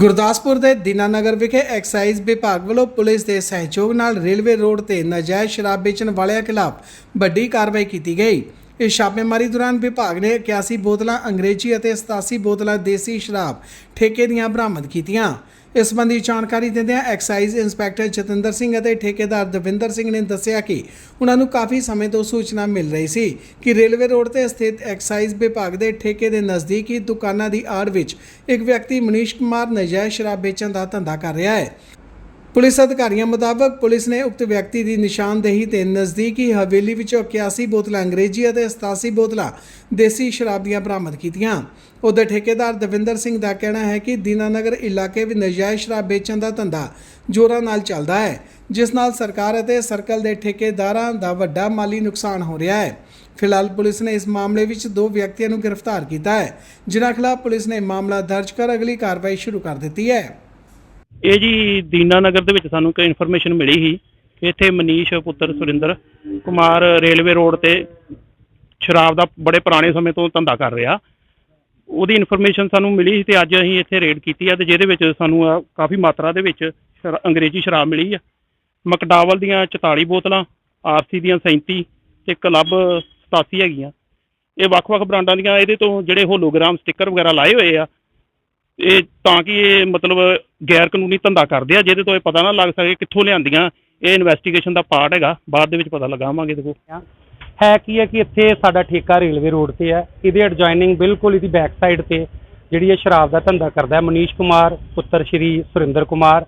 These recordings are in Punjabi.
ਗੁਰਦਾਸਪੁਰ ਦੇ ਦੀਨਾਨਗਰ ਵਿਖੇ ਐਕਸਾਈਜ਼ ਵਿਭਾਗ ਵੱਲੋਂ ਪੁਲਿਸ ਦੇ ਸਹਿਯੋਗ ਨਾਲ ਰੇਲਵੇ ਰੋਡ ਤੇ ਨਾਜਾਇਜ਼ ਸ਼ਰਾਬ ਵੇਚਣ ਵਾਲਿਆਂ ਖਿਲਾਫ ਵੱਡੀ ਕਾਰਵਾਈ ਕੀਤੀ ਗਈ। ਇਸ ਛਾਪੇਮਾਰੀ ਦੌਰਾਨ ਵਿਭਾਗ ਨੇ 81 ਬੋਤਲਾਂ ਅੰਗਰੇਜ਼ੀ ਅਤੇ 87 ਬੋਤਲਾਂ ਦੇਸੀ ਸ਼ਰਾਬ ਠੇਕੇ ਦੀਆਂ ਬਰਾਮਦ ਕੀਤੀਆਂ। ਇਸ ਸੰਬੰਧੀ ਜਾਣਕਾਰੀ ਦਿੰਦਿਆਂ ਐਕਸਾਈਜ਼ ਇੰਸਪੈਕਟਰ ਜਤਿੰਦਰ ਸਿੰਘ ਅਤੇ ਠੇਕੇਦਾਰ ਦਵਿੰਦਰ ਸਿੰਘ ਨੇ ਦੱਸਿਆ ਕਿ ਉਹਨਾਂ ਨੂੰ ਕਾਫੀ ਸਮੇਂ ਤੋਂ ਸੂਚਨਾ ਮਿਲ ਰਹੀ ਸੀ ਕਿ ਰੇਲਵੇ ਰੋਡ ਤੇ ਸਥਿਤ ਐਕਸਾਈਜ਼ ਵਿਭਾਗ ਦੇ ਠੇਕੇ ਦੇ ਨਜ਼ਦੀਕੀ ਦੁਕਾਨਾਂ ਦੀ ਆੜ ਵਿੱਚ ਇੱਕ ਵਿਅਕਤੀ ਮਨੀਸ਼ ਕੁਮਾਰ ਨਜਾਇਜ਼ ਸ਼ਰਾਬ ਵੇਚਣ ਦਾ ਧੰਦਾ ਕਰ ਰਿਹਾ ਹੈ। ਪੁਲਿਸ ਅਧਿਕਾਰੀਆਂ ਮੁਤਾਬਕ ਪੁਲਿਸ ਨੇ ਉਕਤ ਵਿਅਕਤੀ ਦੀ ਨਿਸ਼ਾਨਦੇਹੀ ਤੇ ਨਜ਼ਦੀਕੀ ਹਵੇਲੀ ਵਿੱਚੋਂ 81 ਬੋਤਲਾਂ ਅੰਗਰੇਜ਼ੀ ਅਤੇ 87 ਬੋਤਲਾਂ ਦੇਸੀ ਸ਼ਰਾਬ ਦੀਆਂ ਬਰਾਮਦ ਕੀਤੀਆਂ। ਉਧਰ ਠੇਕੇਦਾਰ ਦਵਿੰਦਰ ਸਿੰਘ ਦਾ ਕਹਿਣਾ ਹੈ ਕਿ ਦੀਨਾਨਗਰ ਇਲਾਕੇ ਵਿੱਚ ਨਜਾਇਜ਼ ਸ਼ਰਾਬ ਵੇਚਣ ਦਾ ਧੰਦਾ ਜ਼ੋਰਾਂ ਨਾਲ ਚੱਲਦਾ ਹੈ, ਜਿਸ ਨਾਲ ਸਰਕਾਰ ਅਤੇ ਸਰਕਲ ਦੇ ਠੇਕੇਦਾਰਾਂ ਦਾ ਵੱਡਾ ਮਾਲੀ ਨੁਕਸਾਨ ਹੋ ਰਿਹਾ ਹੈ। ਫਿਲਹਾਲ ਪੁਲਿਸ ਨੇ ਇਸ ਮਾਮਲੇ ਵਿੱਚ ਦੋ ਵਿਅਕਤੀਆਂ ਨੂੰ ਗ੍ਰਿਫਤਾਰ ਕੀਤਾ ਹੈ, ਜਿਨ੍ਹਾਂ ਖਿਲਾਫ ਪੁਲਿਸ ਨੇ ਮਾਮਲਾ ਦਰਜ ਕਰ ਅਗਲੀ ਕਾਰਵਾਈ ਸ਼ੁਰੂ ਕਰ ਦਿੱਤੀ ਹੈ। ਇਹ ਜੀ ਦੀਨਾ ਨਗਰ ਦੇ ਵਿੱਚ ਸਾਨੂੰ ਇੱਕ ਇਨਫੋਰਮੇਸ਼ਨ ਮਿਲੀ ਸੀ ਕਿ ਇੱਥੇ ਮਨੀਸ਼ ਪੁੱਤਰ ਸੁਰਿੰਦਰ ਕੁਮਾਰ ਰੇਲਵੇ ਰੋਡ ਤੇ ਸ਼ਰਾਬ ਦਾ ਬੜੇ ਪੁਰਾਣੇ ਸਮੇਂ ਤੋਂ ਧੰਦਾ ਕਰ ਰਿਹਾ। ਉਹਦੀ ਇਨਫੋਰਮੇਸ਼ਨ ਸਾਨੂੰ ਮਿਲੀ ਸੀ ਤੇ ਅੱਜ ਅਸੀਂ ਇੱਥੇ ਰੇਡ ਕੀਤੀ ਆ ਤੇ ਜਿਹਦੇ ਵਿੱਚ ਸਾਨੂੰ ਆ ਕਾਫੀ ਮਾਤਰਾ ਦੇ ਵਿੱਚ ਸ਼ਰਾ- ਅੰਗਰੇਜ਼ੀ ਸ਼ਰਾਬ ਮਿਲੀ ਆ। ਮਕਡਾਵਲ ਦੀਆਂ 44 ਬੋਤਲਾਂ, ਆਰਸੀ ਦੀਆਂ 37 ਤੇ ਕਲੱਬ 87 ਹੈਗੀਆਂ। ਇਹ ਵੱਖ-ਵੱਖ ਬ੍ਰਾਂਡਾਂ ਦੀਆਂ, ਇਹਦੇ ਤੋਂ ਜਿਹੜੇ ਹੋਲੋਗ੍ਰਾਮ ਸਟicker ਵਗੈਰਾ ਲਾਏ ਹੋਏ ਆ ਇਹ ਤਾਂ ਕਿ ਇਹ ਮਤਲਬ ਗੈਰ ਕਾਨੂੰਨੀ ਧੰਦਾ ਕਰਦੇ ਆ, ਜਿਹਦੇ ਤੋਂ ਇਹ ਪਤਾ ਨਾ ਲੱਗ ਸਕੇ ਕਿੱਥੋਂ ਲਿਆਂਦੀਆਂ ਇਹ ਇਨਵੈਸਟੀਗੇਸ਼ਨ ਦਾ ਪਾਰਟ ਹੈਗਾ, ਬਾਅਦ ਦੇ ਵਿੱਚ ਪਤਾ ਲਗਾਵਾਂਗੇ ਦੇਖੋ। ਹੈ ਕੀ ਹੈ ਕਿ ਇੱਥੇ ਸਾਡਾ ਠੇਕਾ ਰੇਲਵੇ ਰੋਡ ਤੇ ਹੈ, ਇਹਦੇ ਐਡਜੋਇਨਿੰਗ ਬਿਲਕੁਲ ਇਹਦੀ ਬੈਕ ਸਾਈਡ ਤੇ ਜਿਹੜੀ ਇਹ ਸ਼ਰਾਬ ਦਾ ਧੰਦਾ ਕਰਦਾ ਹੈ, ਮਨੀਸ਼ ਕੁਮਾਰ, ਪੁੱਤਰ ਸ਼੍ਰੀ ਸੁਰਿੰਦਰ ਕੁਮਾਰ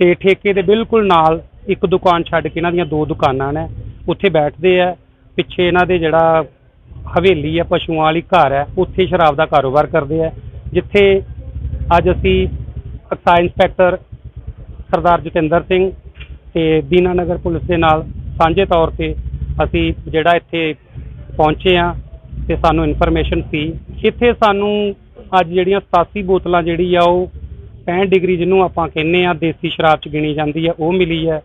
ਤੇ ਠੇਕੇ ਦੇ ਬਿਲਕੁਲ ਨਾਲ ਇੱਕ ਦੁਕਾਨ ਛੱਡ ਕੇ ਇਹਨਾਂ ਦੀਆਂ ਦੋ ਦੁਕਾਨਾਂ ਨੇ, ਉੱਥੇ ਬੈਠਦੇ ਆ, ਪਿੱਛੇ ਇਹਨਾਂ ਦੇ ਜਿਹੜਾ ਹਵੇਲੀ ਹੈ, ਪਸ਼ੂਆਂ ਵਾਲੀ ਘਰ ਹੈ, ਉੱਥੇ ਸ਼ਰਾਬ ਦਾ ਕਾਰੋਬਾਰ ਕਰਦੇ ਆ, ਜਿੱਥੇ ਅੱਜ ਅਸੀਂ ਐਕਸਾਈਜ਼ ਇੰਸਪੈਕਟਰ ਸਰਦਾਰ ਜਤਿੰਦਰ ਸਿੰਘ ਤੇ ਦੀਨਾਨਗਰ ਪੁਲਿਸ ਦੇ ਨਾਲ ਸਾਂਝੇ ਤੌਰ ਤੇ ਅਸੀਂ ਜਿਹੜਾ ਇੱਥੇ ਪਹੁੰਚੇ ਆ ਤੇ ਸਾਨੂੰ ਇਨਫੋਰਮੇਸ਼ਨ ਸੀ। ਇੱਥੇ ਸਾਨੂੰ ਅੱਜ ਜਿਹੜੀਆਂ 87 ਬੋਤਲਾਂ ਜਿਹੜੀ ਆ ਉਹ 65 ਡਿਗਰੀ ਜਿਹਨੂੰ ਆਪਾਂ ਕਹਿੰਦੇ ਆ ਦੇਸੀ ਸ਼ਰਾਬ ਚ ਗਿਣੀ ਜਾਂਦੀ ਆ, ਉਹ ਮਿਲੀ ਹੈ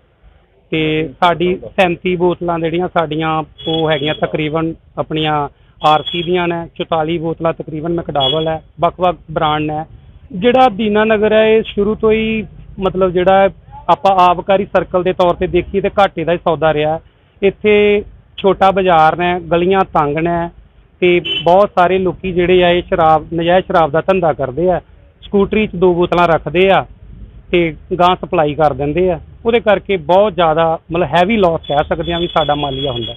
ਤੇ ਸਾਡੀ 37 ਬੋਤਲਾਂ ਜਿਹੜੀਆਂ ਸਾਡੀਆਂ ਉਹ ਹੈਗੀਆਂ ਤਕਰੀਬਨ ਆਪਣੀਆਂ ਆਰਸੀ ਦੀਆਂ ਨੇ 44 ਬੋਤਲਾਂ ਤਕਰੀਬਨ ਮੈਕਡਾਵਲ ਹੈ, ਵੱਖ-ਵੱਖ ਬ੍ਰਾਂਡ ਨੇ। ਜਿਹੜਾ ਦੀਨਾ ਨਗਰ ਹੈ, ਇਹ ਸ਼ੁਰੂ ਤੋਂ ਹੀ ਮਤਲਬ ਜਿਹੜਾ ਆਪਾਂ ਆਬਕਾਰੀ ਸਰਕਲ ਦੇ ਤੌਰ ਤੇ ਦੇਖੀਏ ਤੇ ਘਾਟੇ ਦਾ ਹੀ ਸੌਦਾ ਰਿਹਾ। ਇੱਥੇ ਛੋਟਾ ਬਾਜ਼ਾਰ ਨੇ, ਗਲੀਆਂ ਤੰਗ ਨੇ ਤੇ ਬਹੁਤ ਸਾਰੇ ਲੋਕੀ ਜਿਹੜੇ ਆ, ਇਹ ਸ਼ਰਾਬ, ਨਜਾਇਜ਼ ਸ਼ਰਾਬ ਦਾ ਧੰਦਾ ਕਰਦੇ ਆ। ਸਕੂਟਰੀ 'ਚ ਦੋ ਬੋਤਲਾਂ ਰੱਖਦੇ ਆ ਤੇ ਗਾਂ ਸਪਲਾਈ ਕਰ ਦਿੰਦੇ ਆ। ਉਹਦੇ ਕਰਕੇ ਬਹੁਤ ਜ਼ਿਆਦਾ ਮਤਲਬ ਹੈਵੀ ਲਾਸ ਕਹਿ ਸਕਦੇ ਆ ਵੀ ਸਾਡਾ ਮਾਲੀਆ ਹੁੰਦਾ।